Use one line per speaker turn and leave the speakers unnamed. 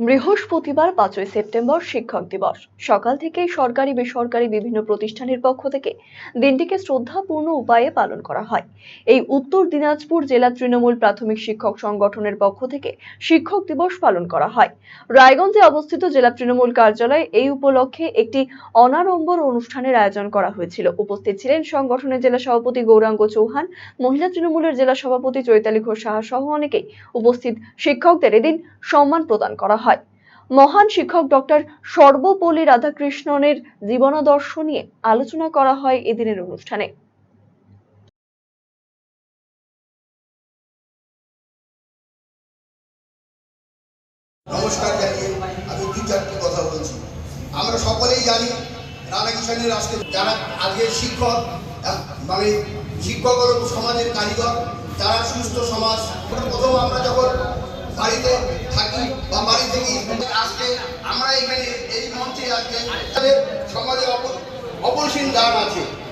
বৃহস্পতিবার পাঁচই সেপ্টেম্বর শিক্ষক দিবস। সকাল থেকেই সরকারি, বেসরকারি বিভিন্ন প্রতিষ্ঠানের পক্ষ থেকে দিনটিকে শ্রদ্ধাপূর্ণ উপায়ে পালন করা হয়। এই উত্তর দিনাজপুর জেলা তৃণমূল প্রাথমিক শিক্ষক সংগঠনের পক্ষ থেকে শিক্ষক দিবস পালন করা হয়। রায়গঞ্জে অবস্থিত জেলা তৃণমূল কার্যালয়ে এই উপলক্ষে একটি অনাড়ম্বর অনুষ্ঠানের আয়োজন করা হয়েছিল। উপস্থিত ছিলেন সংগঠনের জেলা সভাপতি গৌরাঙ্গ চৌহান, মহিলা তৃণমূলের জেলা সভাপতি চৈতালি ঘোষ সাহা সহ অনেকেই উপস্থিত। শিক্ষকদের এদিন সম্মান প্রদান করা হয়। মহান শিক্ষক ডক্টর সর্বপল্লী রাধাকৃষ্ণনের জীবনাদর্শ নিয়ে আলোচনা করা হয় এদিনের অনুষ্ঠানে।
নমস্কার জানিয়ে আমি চারটি কথা বলছি। আমরা সকলেই জানি রাধাকিষাণের যারা শিক্ষক মানে শিক্ষক হল সমাজের কারিগর সুস্থ সমাজ। প্রথম আমরা যখন বাড়িতে থাকি বা বাড়ি থেকে আজকে আমরা এখানে এই মঞ্চে আজকে সমাজে অপর অপরিসীম দান আছে।